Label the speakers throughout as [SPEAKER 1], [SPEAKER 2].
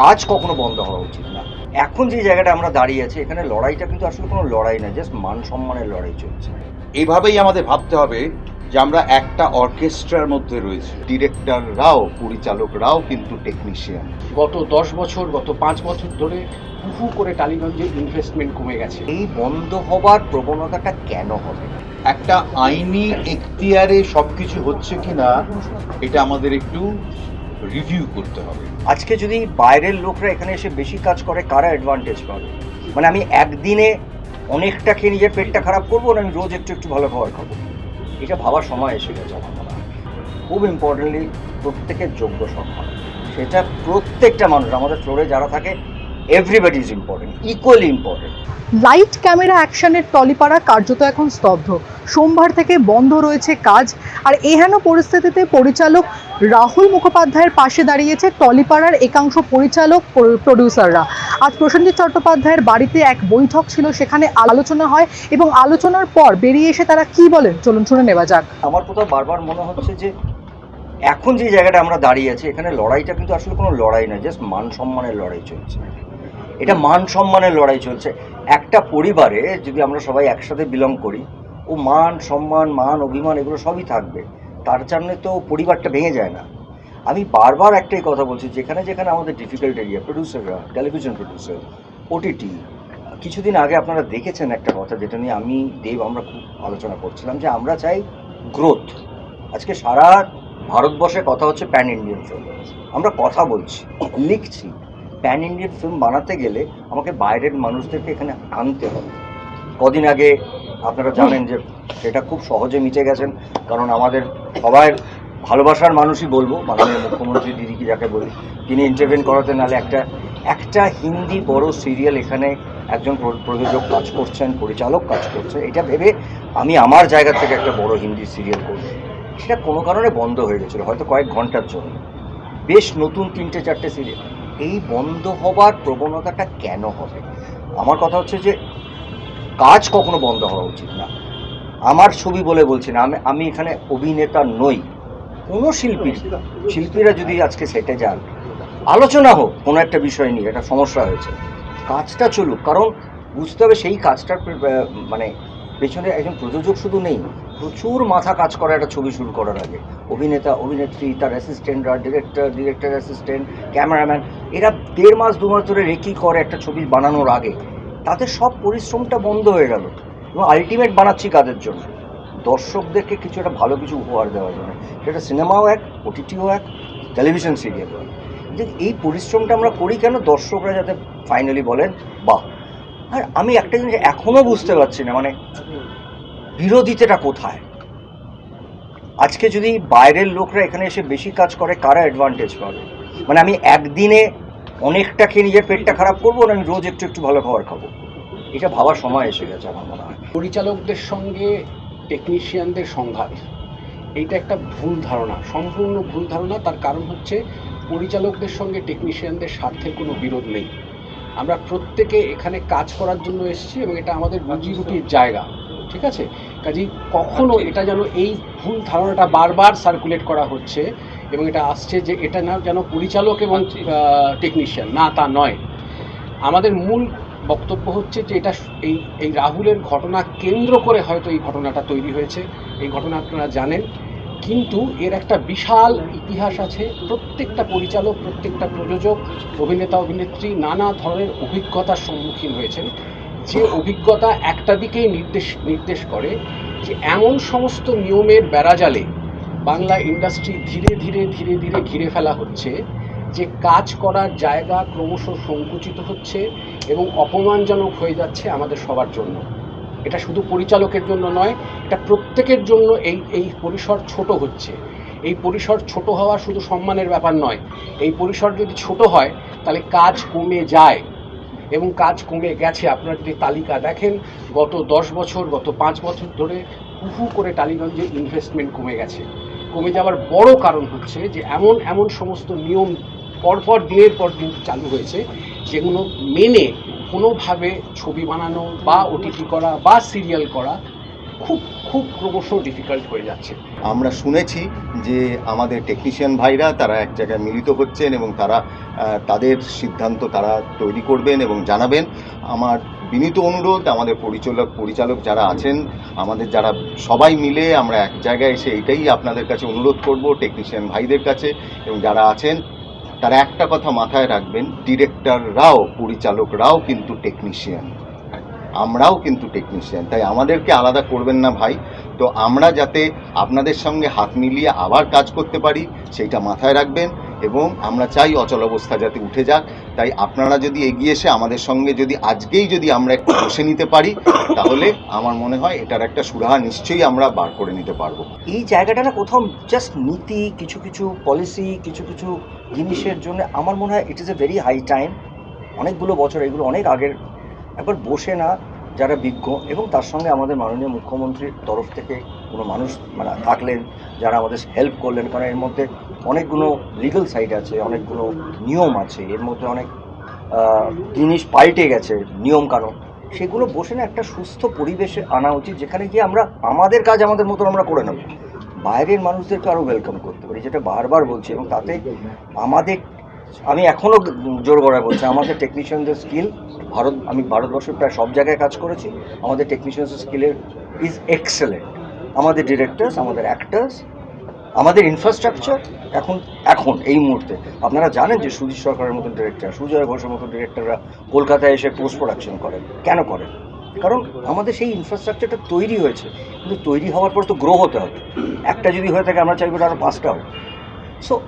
[SPEAKER 1] কাজ কখনো বন্ধ হওয়া উচিত না। এখন যে জায়গাটা আমরা দাঁড়িয়ে আছি এখানে লড়াইটা কিন্তু আসলে কোনো লড়াই না জাস্ট মান সম্মানের লড়াই চলছে।
[SPEAKER 2] এইভাবেই আমাদের ভাবতে হবে যে আমরা একটা অর্কেস্ট্রার মধ্যে রয়েছি। ডিরেক্টররাও পরিচালকরাও কিন্তু টেকনিশিয়ান
[SPEAKER 3] গত দশ বছর গত পাঁচ বছর ধরে উহু করে টালিগঞ্জের ইনভেস্টমেন্ট কমে গেছে।
[SPEAKER 1] এই বন্ধ হবার প্রবণতাটা কেন হবে?
[SPEAKER 2] একটা আইনি এখতিয়ারে সবকিছু হচ্ছে কিনা এটা আমাদের একটু রিভিউ করতে হবে।
[SPEAKER 1] আজকে যদি বাইরের লোকরা এখানে এসে বেশি কাজ করে, কারা অ্যাডভান্টেজ পাবে? মানে আমি একদিনে অনেকটা খেয়ে নিজের পেটটা খারাপ করব না আমি রোজ একটু একটু ভালো খাবার খাব? এটা ভাবার সময় এসে গেছে আমার মনে হয়। খুব ইম্পর্টেন্টলি প্রত্যেকের যোগ্য সম্মান। সেটা প্রত্যেকটা মানুষ, আমাদের ফ্লোরে যারা থাকে everybody is important equally important
[SPEAKER 4] light camera অ্যাকশনের টলিপাড়া কার্যত এখন স্তব্ধ। সোমবার থেকে বন্ধ রয়েছে কাজ আর এহেন পরিস্থিতিতে পরিচালক রাহুল মুখোপাধ্যায়ের পাশে দাঁড়িয়েছে টলিপাড়ার একাংশ পরিচালক প্র- প্রডিউসাররা। আজ প্রসেনজিৎ চট্টোপাধ্যায়ের বাড়িতে এক বৈঠক ছিল সেখানে আলোচনা হয় এবং আলোচনার পর বেরিয়ে এসে তারা কি বলেন? চলুন শুনে নেওয়া যাক।
[SPEAKER 1] আমার কোথাও বারবার মনে হচ্ছে যে এখন যে জায়গাটা আমরা দাঁড়িয়ে আছি এখানে লড়াইটা কিন্তু আসলে কোনো লড়াই না জাস্ট মান সম্মানের লড়াই চলছে। এটা মান সম্মানের লড়াই চলছে। একটা পরিবারে যদি আমরা সবাই একসাথে বিলং করি, ও মান, সম্মান, মান, অভিমান এগুলো সবই থাকবে। তার জন্যে তো পরিবারটা ভেঙে যায় না। আমি বারবার একটাই কথা বলছি, যেখানে যেখানে আমাদের ডিফিকাল্ট এরিয়া প্রডিউসাররা টেলিভিশন প্রডিউসার ওটিটি কিছুদিন আগে আপনারা দেখেছেন একটা কথা যেটা নিয়ে আমি, দেব, আমরা খুব আলোচনা করছিলাম যে আমরা চাই গ্রোথ আজকে সারা ভারতবর্ষে কথা হচ্ছে প্যান ইন্ডিয়ান ফিল্ম আমরা কথা বলছি, লিখছি। প্যান ইন্ডিয়ান ফিল্ম বানাতে গেলে আমাকে বাইরের মানুষদেরকে এখানে আনতে হবে। কদিন আগে আপনারা জানেন যে সেটা খুব সহজে মিটে গেছেন কারণ আমাদের সবাই ভালোবাসার মানুষই বলব মাননীয় মুখ্যমন্ত্রী দিদিকে যাকে বলি তিনি ইন্টারভেন করাতে নাহলে একটা একটা হিন্দি বড় সিরিয়াল এখানে একজন প্র- প্রযোজক কাজ করছেন পরিচালক কাজ করছে এটা ভেবে আমি আমার জায়গা থেকে একটা বড় হিন্দি সিরিয়াল করব সেটা কোনো কারণে বন্ধ হয়ে গেছিল হয়তো কয়েক ঘণ্টার জন্য। বেশ নতুন তিনটে চারটে সিরিয়াল এই বন্ধ হবার প্রবণতাটা কেন হবে? আমার কথা হচ্ছে যে, কাজ কখনো বন্ধ হওয়া উচিত না। আমার ছবি বলে বলছি না, আমি আমি এখানে অভিনেতা নই। কোনো শিল্পী, শিল্পীরা যদি আজকে সেটে যান, আলোচনা হোক, কোনো একটা বিষয় নিয়ে, একটা সমস্যা হয়েছে। কাজটা চলুক, কারণ বুঝতে হবে সেই কাজটার মানে পেছনে একজন প্রযোজক শুধু নেই। প্রচুর মাথা কাজ করে একটা ছবি শুরু করার আগে। অভিনেতা, অভিনেত্রী, তার অ্যাসিস্ট্যান্টরা ডিরেক্টর ডিরেক্টর অ্যাসিস্ট্যান্ট ক্যামেরাম্যান এরা দেড় মাস, দু মাস ধরে রেকি করে একটা ছবি বানানোর আগে। তাতে সব পরিশ্রমটা বন্ধ হয়ে গেল। এবং আলটিমেট বানাচ্ছি কাদের জন্য? দর্শকদেরকে কিছু একটা ভালো কিছু উপহার দেওয়ার জন্য। সেটা সিনেমাও এক ওটিটিও এক টেলিভিশন সিরিয়ালও এক। যে এই পরিশ্রমটা আমরা করি কেন? দর্শকরা যাতে ফাইনালি বলেন, বাহ! আর আমি একটা জিনিস এখনও বুঝতে পারছি না মানে বিরোধিতাটা কোথায়? আজকে যদি বাইরের লোকরা এখানে এসে বেশি কাজ করে কারা অ্যাডভান্টেজ পাবে? মানে আমি একদিনে অনেকটা খেয়ে নিজের পেটটা খারাপ করব না আমি রোজ একটু একটু ভালো খাবার খাব? এটা ভাবার সময় এসে গেছে আমার মনে হয়।
[SPEAKER 3] পরিচালকদের সঙ্গে টেকনিশিয়ানদের সংঘাত এইটা একটা ভুল ধারণা সম্পূর্ণ ভুল ধারণা। তার কারণ হচ্ছে পরিচালকদের সঙ্গে টেকনিশিয়ানদের স্বার্থের কোনো বিরোধ নেই। আমরা প্রত্যেকে এখানে কাজ করার জন্য এসেছি এবং এটা আমাদের রুজি রুটির জায়গা। ঠিক আছে? কাজেই কখনো এটা যেন এই ভুল ধারণাটা বারবার সার্কুলেট করা হচ্ছে এবং এটা আসছে যে এটা না যেন পরিচালক এবং টেকনিশিয়ান না তা নয়। আমাদের মূল বক্তব্য হচ্ছে যে এটা এই এই রাহুলের ঘটনা কেন্দ্র করে হয়তো এই ঘটনাটা তৈরি হয়েছে। এই ঘটনা আপনারা জানেন। কিন্তু এর একটা বিশাল ইতিহাস আছে। প্রত্যেকটা পরিচালক প্রত্যেকটা প্রযোজক অভিনেতা অভিনেত্রী নানা ধরনের অভিজ্ঞতার সম্মুখীন হয়েছেন। যে অভিজ্ঞতা একটা দিকেই নির্দেশ নির্দেশ করে যে এমন সমস্ত নিয়মের বেড়াজালে বাংলা ইন্ডাস্ট্রি ধীরে ধীরে ধীরে ধীরে ঘিরে ফেলা হচ্ছে যে কাজ করার জায়গা ক্রমশ সংকুচিত হচ্ছে এবং অপমানজনক হয়ে যাচ্ছে আমাদের সবার জন্য। এটা শুধু পরিচালকের জন্য নয়, এটা প্রত্যেকের জন্য এই এই পরিসর ছোট হচ্ছে। এই পরিসর ছোট হওয়া শুধু সম্মানের ব্যাপার নয়, এই পরিসর যদি ছোট হয়, তাহলে কাজ কমে যায়। এবং কাজ কমে গেছে আপনারা যদি তালিকা। দেখেন, গত দশ বছর, গত পাঁচ বছর ধরে উহু করে টালিগঞ্জে ইনভেস্টমেন্ট কমে গেছে। কমে যাওয়ার বড় কারণ হচ্ছে যে এমন এমন সমস্ত নিয়ম পরপর দিনের পর দিন চালু হয়েছে, যেগুলো মেনে কোনোভাবে ছবি বানানো বা ওটিটি করা বা সিরিয়াল করা খুব খুব ক্রমশ ডিফিকাল্ট হয়ে যাচ্ছে।
[SPEAKER 2] আমরা শুনেছি যে আমাদের টেকনিশিয়ান ভাইরা তারা এক জায়গায় মিলিত হচ্ছেন এবং তারা তাদের সিদ্ধান্ত তারা তৈরি করবেন এবং জানাবেন। আমার বিনীত অনুরোধ, আমাদের পরিচালক পরিচালক যারা আছেন, আমাদের যারা সবাই মিলে আমরা এক জায়গায় এসে এটাই আপনাদের কাছে অনুরোধ করব টেকনিশিয়ান ভাইদের কাছে এবং যারা আছেন, তারা একটা কথা মাথায় রাখবেন ডিরেক্টররাও পরিচালকরাও কিন্তু টেকনিশিয়ান আমরাও কিন্তু টেকনিশিয়ান তাই আমাদেরকে আলাদা করবেন না ভাই। তো আমরা যাতে আপনাদের সঙ্গে হাত মিলিয়ে আবার কাজ করতে পারি সেইটা মাথায় রাখবেন এবং আমরা চাই অচল অবস্থা যাতে উঠে যাক। তাই আপনারা যদি এগিয়ে এসে আমাদের সঙ্গে যদি আজকেই যদি আমরা একটু বসে নিতে পারি, তাহলে আমার মনে হয় এটার একটা সুরাহা নিশ্চয়ই আমরা বার করে নিতে পারব।
[SPEAKER 1] এই জায়গাটা না কোথাও জাস্ট নীতি, কিছু কিছু পলিসি কিছু কিছু জিনিসের জন্য আমার মনে হয় it is a very high time অনেকগুলো বছর, এগুলো অনেক আগের একবার বসে না, যারা বিজ্ঞ এবং তার সঙ্গে আমাদের মাননীয় মুখ্যমন্ত্রীর তরফ থেকে কোনো মানুষ মানে থাকলেন, যারা আমাদের হেল্প করলেন, কারণ এর মধ্যে অনেকগুলো লিগাল সাইড আছে, অনেকগুলো নিয়ম আছে, এর মধ্যে অনেক জিনিস পাল্টে গেছে নিয়ম কানুন সেগুলো বসে না একটা সুস্থ পরিবেশে আনা উচিত, যেখানে গিয়ে আমরা আমাদের কাজ আমাদের মতন আমরা করে নেব। বাইরের মানুষদেরকে আরও ওয়েলকাম করতে পারি, যেটা বারবার বলছি এবং তাতে আমাদের আমি এখনও জোর গড়ায় বলছি, আমাদের টেকনিশিয়ানদের স্কিল ভারত আমি ভারতবর্ষের প্রায় সব জায়গায় কাজ করেছি, আমাদের টেকনিশিয়ানসের স্কিলের ইজ এক্সেলেন্ট আমাদের ডিরেক্টরস আমাদের অ্যাক্টার্স আমাদের ইনফ্রাস্ট্রাকচার এখন এখন, এই মুহূর্তে। আপনারা জানেন যে সুধীর সরকারের মতন ডিরেক্টর সুজয় ঘোষের মতন ডিরেক্টররা কলকাতায় এসে পোস্ট প্রোডাকশন করেন। কেন করেন? কারণ আমাদের সেই ইনফ্রাস্ট্রাকচারটা তৈরি হয়েছে। কিন্তু তৈরি হওয়ার পর তো গ্রো হতে হবে। একটা যদি হয়ে থাকে, আমরা চাইব আরও পাঁচটা হোক। সো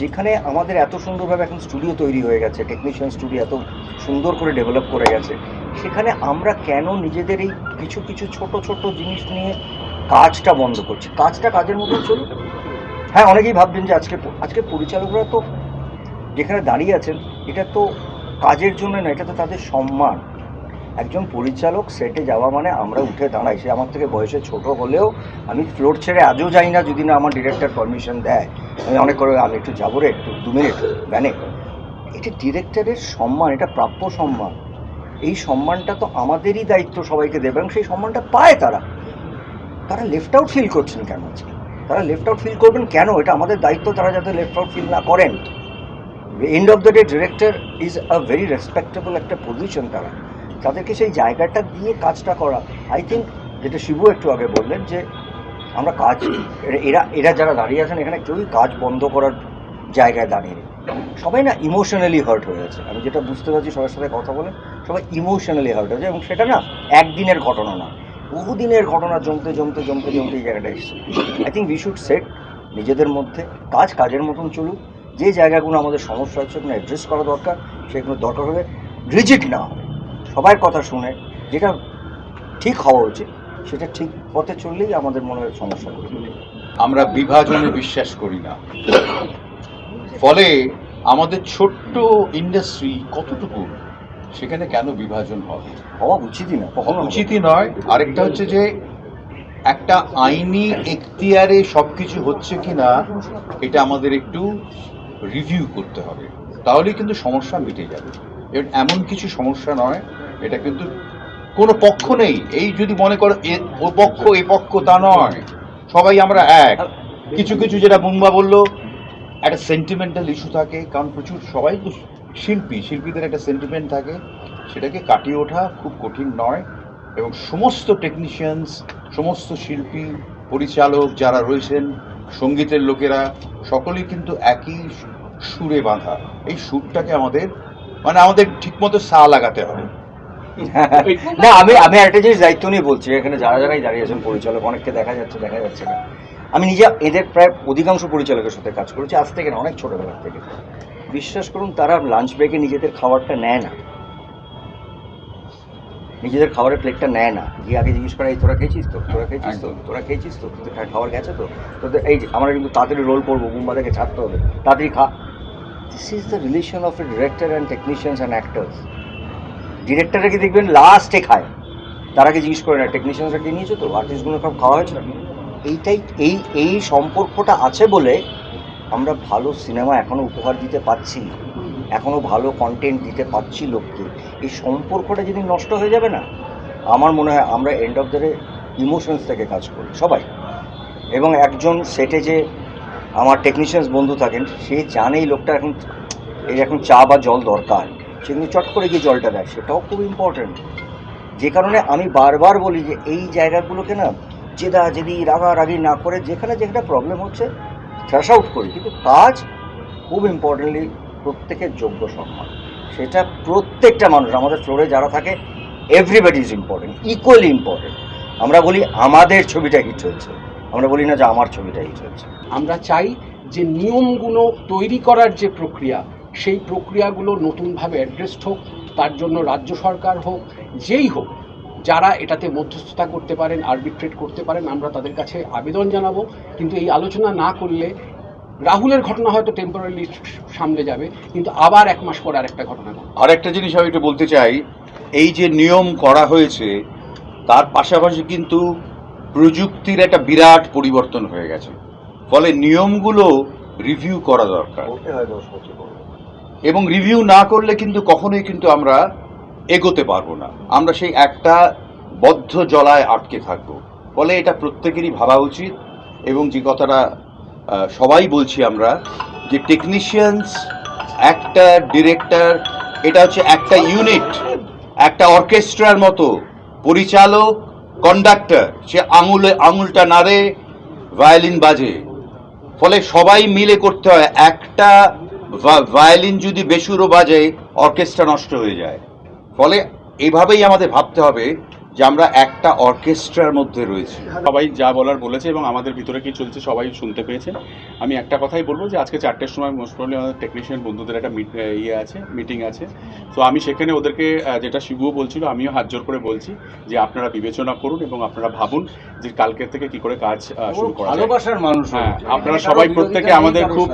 [SPEAKER 1] যেখানে আমাদের এত সুন্দরভাবে এখন স্টুডিও তৈরি হয়ে গেছে টেকনিশিয়ান স্টুডিও এত সুন্দর করে ডেভেলপ করে গেছে, সেখানে আমরা কেন নিজেদের এই কিছু কিছু ছোট ছোট জিনিস নিয়ে কাজটা বন্ধ করছি? কাজটা কাজের মতন চলুক হ্যাঁ অনেকেই ভাববেন যে আজকে আজকে পরিচালকরা তো যেখানে দাঁড়িয়ে আছেন, এটা তো কাজের জন্য না, এটা তো তাদের সম্মান। একজন পরিচালক সেটে যাওয়া মানে আমরা উঠে দাঁড়াই। সে আমার থেকে বয়সে ছোট হলেও আমি ফ্লোর ছেড়ে আজও যাই না যদি না আমার ডিরেক্টর পারমিশন দেয়। আমি অনেক করে আমি একটু যাব রে, একটু দু মিনিট ভ্যানে এটা ডিরেক্টরের সম্মান, এটা প্রাপ্য সম্মান। এই সম্মানটা তো আমাদেরই দায়িত্ব সবাইকে দেবে এবং সেই সম্মানটা পায় তারা। তারা লেফট আউট ফিল করছেন কেন আজকে? তারা লেফট আউট ফিল করবেন কেন? এটা আমাদের দায়িত্ব তারা যাতে লেফট আউট ফিল না করেন। End of the day director is a very respectable একটা পজিশন তারা। তাদেরকে সেই জায়গাটা দিয়ে কাজটা করা। আই থিঙ্ক যেটা শিবু একটু আগে বললেন যে, আমরা কাজ, এরা- এরা যারা দাঁড়িয়ে আছেন, এখানে কেউই কাজ বন্ধ করার জায়গায় দাঁড়িয়ে সবাই না ইমোশনালি হার্ট হয়ে আছে আমি যেটা বুঝতে পারছি, সবার সাথে কথা বলে, সবাই ইমোশনালি হার্ট হয়েছে এবং সেটা না একদিনের ঘটনা না। বহুদিনের ঘটনা জমতে জমতে জমতে জমতে এই জায়গাটা এসছে। I think we should set নিজেদের মধ্যে কাজ, কাজের মতন চলুক। যে জায়গাগুলো আমাদের সমস্যা হচ্ছে ওগুলো অ্যাড্রেস করা দরকার, সেগুলো দরকার হবে রিজিট না হবে সবার কথা শুনে যেটা ঠিক হওয়া উচিত সেটা ঠিক পথে চললেই আমাদের মনে হয় সমস্যা
[SPEAKER 5] আমরা বিভাজনে বিশ্বাস করি না। ফলে আমাদের ছোট্ট ইন্ডাস্ট্রি কতটুকু সেখানে কেন বিভাজন হবে?
[SPEAKER 1] হওয়া উচিতই না কখনো
[SPEAKER 5] উচিতই নয় আরেকটা হচ্ছে যে একটা আইনি এখতিয়ারে সব কিছু হচ্ছে কিনা এটা আমাদের একটু রিভিউ করতে হবে। তাহলেই কিন্তু সমস্যা মিটে যাবে। এমন কিছু সমস্যা নয় এটা কিন্তু কোনো পক্ষ নেই। এই যদি মনে করো ও পক্ষ, এ পক্ষ, তা নয়। সবাই আমরা এক। কিছু কিছু যেটা বুম্বা বলল, একটা সেন্টিমেন্টাল ইস্যু থাকে, কারণ প্রচুর সবাই তো শিল্পী। শিল্পীদের একটা সেন্টিমেন্ট থাকে। সেটাকে কাটিয়ে ওঠা খুব কঠিন নয়। এবং সমস্ত টেকনিশিয়ানস সমস্ত শিল্পী, পরিচালক যারা রয়েছেন, সঙ্গীতের লোকেরা, সকলেই কিন্তু একই সুরে বাঁধা। এই সুরটাকে আমাদের মানে আমাদের ঠিকমতো সা লাগাতে হবে।
[SPEAKER 1] না আমি আমি একটা জিনিস দায়িত্ব নিয়ে বলছি এখানে যারা যারাই দাঁড়িয়ে আছেন পরিচালক অনেককে দেখা যাচ্ছে দেখা যাচ্ছে না। আমি নিজে এদের প্রায় অধিকাংশ পরিচালকের সাথে কাজ করেছি আজ থেকে না অনেক ছোটোবেলার থেকে। বিশ্বাস করুন তারা লাঞ্চ ব্রেকে নিজেদের খাবারটা নেয় না। নিজেদের খাবারের প্লেটটা নেয় না। গিয়ে আগে জিজ্ঞেস করে এই তোরা খেয়েছিস তো? তোরা খেয়েছিস তো? তোরা খেয়েছিস তো? তোদের খাবার গেছে তো? তোদের এই যে আমরা কিন্তু তাড়াতাড়ি রোল করব মুম্বা থেকে ছাড়তে হবে। তাড়াতাড়ি খা this is the relation of a director and technicians and actors ডিরেক্টররা কি দেখবেন লাস্টে খায়? তার আগে জিজ্ঞেস করে না টেকনিশিয়ানসরা কি নিয়েছো তো? আর্টিস্টগুলো সব খাওয়া হয়েছে এইটাই, এই এই সম্পর্কটা আছে বলে আমরা ভালো সিনেমা এখনও উপহার দিতে পারছি এখনও ভালো কন্টেন্ট দিতে পারছি লোককে। এই সম্পর্কটা যেদিন নষ্ট হয়ে যাবে না, আমার মনে হয় আমরা end of the day emotions থেকে কাজ করি, সবাই। এবং একজন সেটে যে আমার টেকনিশিয়ানস বন্ধু থাকেন, সে জানেই লোকটা এখন এই এখন চা বা জল দরকার। সে কিন্তু চট করে গিয়ে জলটা দেয়, সেটাও খুব ইম্পর্ট্যান্ট যে কারণে আমি বারবার বলি যে এই জায়গাগুলোকে না জেদা জেদি, রাগারাগি না করে যেখানে যেখানে প্রবলেম হচ্ছে থ্রাশ আউট করি। কিন্তু কাজ খুব ইম্পর্টেন্টলি প্রত্যেকের যোগ্য সম্মান। সেটা প্রত্যেকটা মানুষ, আমাদের ফ্লোরে যারা থাকে everybody is important equally important আমরা বলি আমাদের ছবিটা হিট হয়েছে। আমরা বলি না যে আমার ছবিটা হিট হয়েছে।
[SPEAKER 3] আমরা চাই যে নিয়মগুলো তৈরি করার যে প্রক্রিয়া সেই প্রক্রিয়াগুলো নতুনভাবে অ্যাড্রেসড হোক তার জন্য রাজ্য সরকার হোক যেই হোক যারা এটাতে মধ্যস্থতা করতে পারেন আরবিট্রেট করতে পারেন আমরা তাদের কাছে আবেদন জানাব। কিন্তু এই আলোচনা না করলে রাহুলের ঘটনা হয়তো টেম্পোরারি সামলে যাবে কিন্তু আবার এক মাস পর আরেকটা ঘটনা।
[SPEAKER 5] আর একটা জিনিস আমি একটু বলতে চাই এই যে নিয়ম করা হয়েছে তার পাশাপাশি কিন্তু প্রযুক্তির একটা বিরাট পরিবর্তন হয়ে গেছে। ফলে নিয়মগুলো রিভিউ করা দরকার। এবং রিভিউ না করলে কিন্তু কখনোই কিন্তু আমরা এগোতে পারব না। আমরা সেই একটা বদ্ধ জলায় আটকে থাকব। ফলে এটা প্রত্যেকেরই ভাবা উচিত এবং যে কথাটা সবাই বলছি আমরা, যে টেকনিশিয়ানস একটা ডিরেক্টর এটা হচ্ছে একটা ইউনিট একটা অর্কেস্ট্রার মতো পরিচালক কন্ডাক্টর সে আঙুলে, আঙুলটা নাড়ে ভায়োলিন বাজে। ফলে সবাই মিলে করতে হয় একটা ভায়োলিন যদি বেসুরো বাজে অর্কেস্ট্রা নষ্ট হয়ে যায়। ফলে এভাবেই আমাদের ভাবতে হবে যে আমরা একটা অর্কেস্ট্রার মধ্যে রয়েছি।
[SPEAKER 6] সবাই যা বলার বলেছে এবং আমাদের ভিতরে কি চলছে সবাই শুনতে পেয়েছে। আমি একটা কথাই বলব যে আজকে চারটের সময় মোস্ট প্রবলি আমাদের টেকনিশিয়ান বন্ধুদের একটা মিট ইয়ে আছে মিটিং আছে। তো আমি সেখানে ওদেরকে যেটা শিবুও বলছিল আমিও হাত জোর করে বলছি যে আপনারা বিবেচনা করুন এবং আপনারা ভাবুন যে কালকের থেকে কি করে কাজ শুরু করা
[SPEAKER 1] ভালোবাসার মানুষ
[SPEAKER 6] হ্যাঁ আপনারা সবাই প্রত্যেকে আমাদের খুব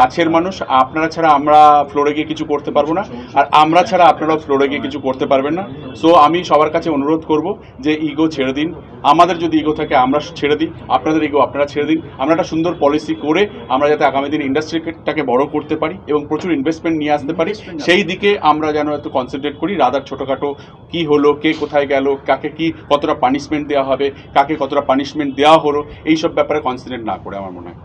[SPEAKER 6] কাছের মানুষ। আপনারা ছাড়া আমরা ফ্লোরে গিয়ে কিছু করতে পারব না। আর আমরা ছাড়া আপনারাও ফ্লোরে গিয়ে কিছু করতে পারবেন না। সো আমি সবার কাছে অনুরোধ করব যে ইগো ছেড়ে দিন। আমাদের যদি ইগো থাকে আমরা ছেড়ে দিই। আপনাদের ইগো আপনারা ছেড়ে দিন। আমরা একটা সুন্দর পলিসি করে আমরা যাতে আগামী দিন ইন্ডাস্ট্রিটাকে বড় করতে পারি এবং প্রচুর ইনভেস্টমেন্ট নিয়ে আসতে পারি। সেই দিকে আমরা যেন একটু কনসেন্ট্রেট করি। রাদার ছোটোখাটো কি হলো কে কোথায় গেল কাকে কি কতটা পানিশমেন্ট দেওয়া হবে কাকে কতটা পানিশমেন্ট দেওয়া হলো এইসব ব্যাপারে কনসেন্ট্রেট না করে আমার মনে হয়।